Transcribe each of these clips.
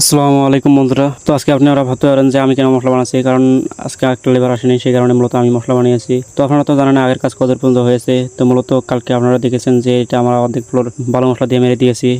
আসসালামু আলাইকুম বন্ধুরা। তো আজকে আপনি আপনারা ভাবতে পারেন যে আমি কেন মশলা বানাচ্ছি কারণ আজকে একটা লেবার আসেনি, সেই কারণে মূলত আমি মশলা বানিয়েছি। তো আপনারা তো জানেন আগের কাজ কত পর্যন্ত হয়েছে, তো মূলত কালকে আপনারা দেখেছেন যে এটা আমরা অর্ধেক ফ্লোর ভালো মশলা দিয়ে মেরে দিয়েছি।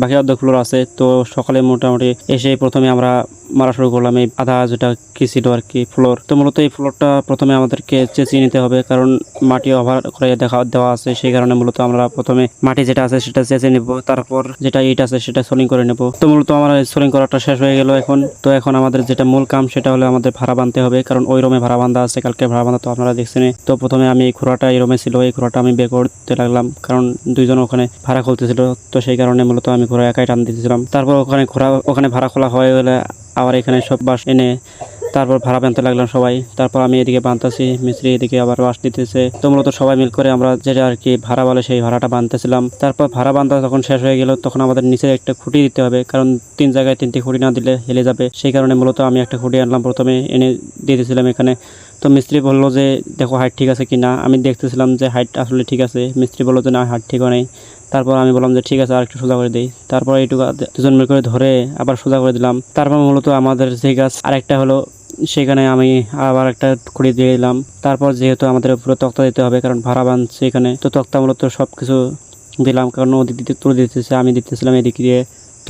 বাকি অর্ধেক ফ্লোর আছে, তো সকালে মোটামুটি এসে প্রথমে আমরা মারা শুরু করলাম এই আধা যেটা কি ছিল আর কি ফ্লোর তো মূলত এই ফ্লোরটা প্রথমে আমাদেরকে চেঁচিয়ে নিতে হবে, কারণ মাটি ওভার করে দেখা, দেওয়া আছে, সেই কারণে মূলত আমরা প্রথমে মাটি যেটা আছে সেটা চেঁচে নেব, তারপর যেটা ইট আছে সেটা সোলিং করে নেব। তো মূলত আমার সোলিং করাটা শেষ হয়ে গেল এখন। তো এখন আমাদের যেটা মূল কাম সেটা হলো আমাদের ভাড়া বাঁধতে হবে, কারণ ওই রুমে ভাড়া বাঁধা আছে, কালকে ভাড়া বাঁধা তো আপনারা দেখছেন তো প্রথমে আমি এই খোড়াটা, এই রুমে ছিল, এই খোড়াটা আমি বের করতে লাগলাম, কারণ দুইজন ওখানে ভাড়া খুলতেছিল, তো সেই কারণে মূলত আমি ঘোড়া একাই টান দিতেছিলাম। তারপর ওখানে ঘোড়া, ওখানে ভাড়া খোলা হয়ে গেলে আবার এখানে সব বাস এনে তারপর ভাড়া বানতে লাগলাম সবাই। তারপর আমি এদিকে বানতেছি, মিস্ত্রি এদিকে আবার বাস দিতেছে তো মূলত সবাই মিল করে আমরা যেটা আর কি ভাড়া বলে সেই ভাড়াটা বানতেছিলাম। তারপর ভাড়া বান্ধা যখন শেষ হয়ে গেল, তখন আমাদের নিচে একটা খুঁটি দিতে হবে, কারণ তিন জায়গায় তিনটি খুঁটি না দিলে হেলে যাবে। সেই কারণে মূলত আমি একটা খুঁটি আনলাম প্রথমে, এনে দিয়ে দিয়েছিলাম এখানে। তো মিস্ত্রি বলল যে, দেখো হাইট ঠিক আছে কি না আমি দেখতেছিলাম যে হাইট আসলে ঠিক আছে। মিস্ত্রি বলল যে, না হাইট ঠিক নেই। তারপর আমি বললাম যে, ঠিক আছে আর একটু সোজা করে দিই। তারপর এইটুকু দুজন মিল করে ধরে আবার সোজা করে দিলাম। তারপর মূলত আমাদের যে গাছ আরেকটা হলো, সেখানে আমি আবার একটা খুঁড়ি দিয়ে দিলাম। তারপর যেহেতু আমাদের উপরে তক্তা দিতে হবে, কারণ ভাড়া বাঁধছে এখানে, তো তক্তা মূলত সব কিছু দিলাম। কারণ ওদিক দিতে তুলে দিতেছে, আমি দিতেছিলাম এদিক দিয়ে।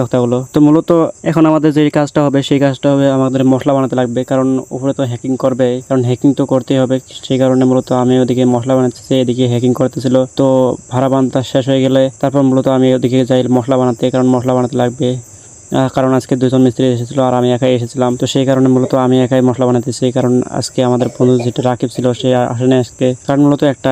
তক্তাগুলো তো মূলত এখন আমাদের যে কাজটা হবে, সেই কাজটা হবে আমাদের মশলা বানাতে লাগবে। কারণ উপরে তো হ্যাকিং করবে, কারণ হ্যাকিং তো করতেই হবে। সেই কারণে মূলত আমি ওদিকে মশলা বানাতেছি, এদিকে হ্যাকিং করতেছিল। তো ভাড়া বানতা শেষ হয়ে গেলে তারপর মূলত আমি ওদিকে যাই মশলা বানাতে, কারণ মশলা বানাতে লাগবে। কারণ আজকে দুজন মিস্ত্রি এসেছিল আর আমি একাই এসেছিলাম। তো সেই কারণে মূলত আমি একাই মশলা বানাতেছি কারণ আজকে আমাদের বন্ধু যেটা রাকিব ছিল, সে আসেনি আজকে। কারণ মূলত একটা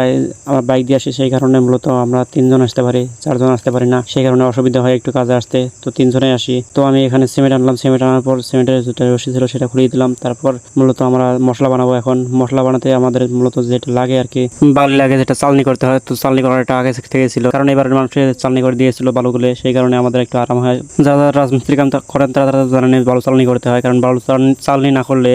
আমার বাইক দিয়ে আসি, সেই কারণে মূলত আমরা তিনজন আসতে পারি, চারজন আসতে পারি না। সেই কারণে অসুবিধা হয় একটু কাজে আসতে। তো তিনজনে আসি। তো আমি এখানে সিমেন্ট আনলাম। সিমেন্ট আনার পর সিমেন্টের যেটা রশি ছিল, সেটা খুলিয়ে দিলাম। তারপর মূলত আমরা মশলা বানাবো এখন। মশলা বানাতে আমাদের মূলত যেটা লাগে আর কি, বালি লাগে যেটা চালনি করতে হয়। তো চালনি করাটা আগে থেকে ছিল। কারণ এবার মানুষের চালনি করে দিয়েছিল বালুগুলো। সেই কারণে আমাদের একটু আরাম হয়। যারা যারা রাজমিস্ত্রি কাম করেন, তারা তারা জানেন বালু চালনি করতে হয়। কারণ বালু চালনি না করলে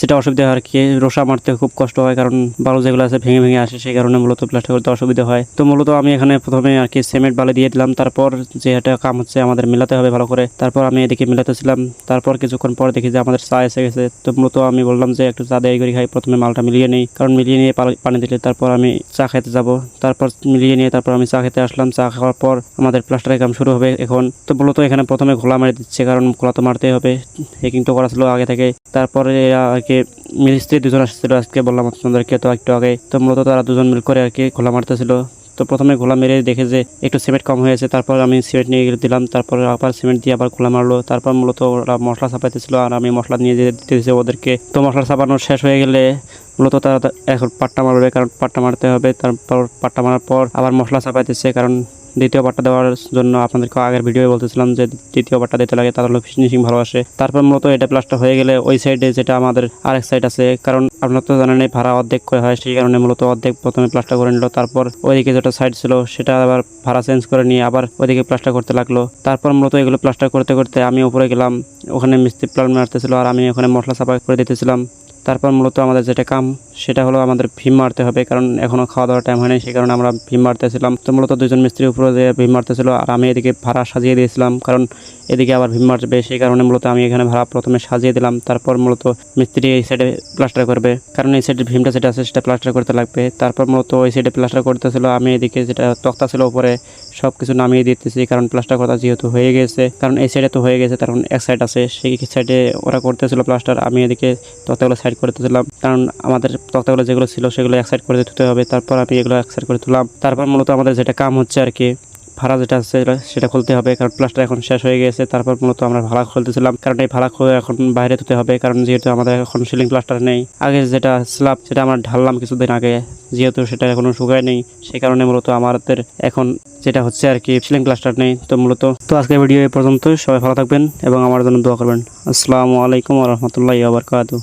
সেটা অসুবিধা হয় আর কি। রোসা মারতে খুব কষ্ট হয় কারণ বালু যেগুলো আছে ভেঙে ভেঙে আসে, সেই কারণে মূলত প্লাস্টার করতে অসুবিধা হয়। তো মূলত আমি এখানে প্রথমে আর কি সিমেন্ট বালি দিয়ে দিলাম। তারপর যে একটা কাম হচ্ছে আমাদের মিলাতে হবে ভালো করে। তারপর আমি এদিকে মিলাতেছিলাম। তারপর কিছুক্ষণ পর দেখি যে আমাদের চা এসে গেছে। তো মূলত আমি বললাম যে একটু চা দেরি করে খাই, প্রথমে মালটা মিলিয়ে নিই। কারণ মিলিয়ে নিয়ে পানি দিলে তারপর আমি চা খেতে যাব। তারপর মিলিয়ে নিয়ে তারপর আমি চা খেতে আসলাম। চা খাওয়ার পর আমাদের প্লাস্টারের কাম শুরু হবে এখন। তো মূলত এখানে প্রথমে ঘোলা মারি দিচ্ছে কারণ ঘোলা তো মারতেই হবে। হেকিং তো করা ছিল আগে থেকে। তারপরে আর কি মিস্ত্রি দুজন আসছিল আজকে, বললাম, আপনাদেরকে তো একটু আগে। তো মূলত তারা দুজন মিল করে আর কি ঘোলা মারতেছিল। তো প্রথমে ঘোলা মেরে দেখে যে একটু সিমেন্ট কম হয়েছে, তারপর আমি সিমেন্ট নিয়ে গিয়ে দিলাম, তারপর আবার সিমেন্ট দিয়ে আবার ঘোলা মারলো। তারপর মূলত ওরা মশলা চাপাইতেছিল আর আমি মশলা নিয়ে দিতেছি ওদেরকে। তো মশলা চাপানো শেষ হয়ে গেলে মূলত তারা এখন পাট্টা মারবে, কারণ পাট্টা মারতে হবে। তারপর পাট্টা মারার পর আবার মশলা চাপাইতেছে কারণ দ্বিতীয় পাট্টা দেওয়ার জন্য আপনাদেরকে আগের ভিডিও বলতেছিলাম যে দ্বিতীয় পাট্টা দিতে লাগে তাহলে ফিনিশিং ভালো আসে তারপর মূলত এটা প্লাস্টার হয়ে গেলে ওই সাইডে যেটা আমাদের আরেক সাইড আছে, কারণ আপনারা তো জানেন ভাড়া অর্ধেক করে হয়, সেই কারণে মূলত অর্ধেক প্রথমে প্লাস্টার করে নিল, তারপর ওইদিকে যেটা সাইড ছিল সেটা আবার ভাড়া চেঞ্জ করে নিয়ে আবার ওইদিকে প্লাস্টার করতে লাগল। তারপর মূলত এগুলো প্লাস্টার করতে করতে আমি উপরে গেলাম, ওখানে মিস্ত্রি প্ল্যান মারতেছিল আর আমি ওখানে মশলা সাফা করে দিতেছিলাম। তারপর মূলত আমাদের যেটা কাম সেটা হলো আমাদের ভীম মারতে হবে, কারণ এখনও খাওয়া দাওয়ার টাইম হয়নি, সেই কারণে আমরা ভীম মারতেছিলাম। তো মূলত দুজন মিস্ত্রির উপরে যে ভীম মারতেছিল, আর আমি এদিকে ভাড়া সাজিয়ে দিয়েছিলাম, কারণ এদিকে আবার ভীম মারবে, সেই কারণে মূলত আমি এখানে ভাড়া প্রথমে সাজিয়ে দিলাম, তারপর মূলত মিস্ত্রি এই সাইডে প্লাস্টার করবে। কারণ এই সাইডে ভীমটা যেটা আছে, সেটা প্লাস্টার করতে লাগবে। তারপর মূলত ওই সাইডে প্লাস্টার করতেছিল, আমি এদিকে যেটা তক্তা ছিল উপরে সব কিছু নামিয়ে দিতেছি, কারণ প্লাস্টার করা যেহেতু হয়ে গেছে, কারণ এই সাইডে তো হয়ে গেছে কারণ এক সাইড আছে, সেই সাইডে ওরা করতেছিল প্লাস্টার আমি এদিকে তক্তাগুলো সাইড করে তুললাম কারণ আমাদের তক্তাগুলো যেগুলো ছিল সেগুলো এক সাইড করে দিতে হবে, তারপর আমি এগুলো এক সাইড করে তুললাম তারপর মূলত আমাদের যেটা কাম হচ্ছে আর কি, ভাড়া যেটা আছে সেটা- খুলতে হবে, কারণ প্লাস্টার এখন শেষ হয়ে গেছে। তারপর মূলত আমরা ভাড়া খুলতেছিলাম, কারণ এই ভাড়া খুলে এখন বাইরে তুলতে হবে, কারণ যেহেতু আমাদের এখন সিলিং প্লাস্টার নেই। আগে যেটা স্ল্যাব সেটা আমরা ঢাললাম কিছুদিন আগে, যেহেতু সেটা এখনও শুকায় নেই সেই কারণে মূলত আমাদের এখন যেটা হচ্ছে আর কি সিলিং প্লাস্টার নেই। তো মূলত, তো আজকের ভিডিও এই পর্যন্ত সবাই ভালো থাকবেন এবং আমার জন্য দোয়া করবেন। আসসালামু আলাইকুম রহমতুল্লাহ আবরকাত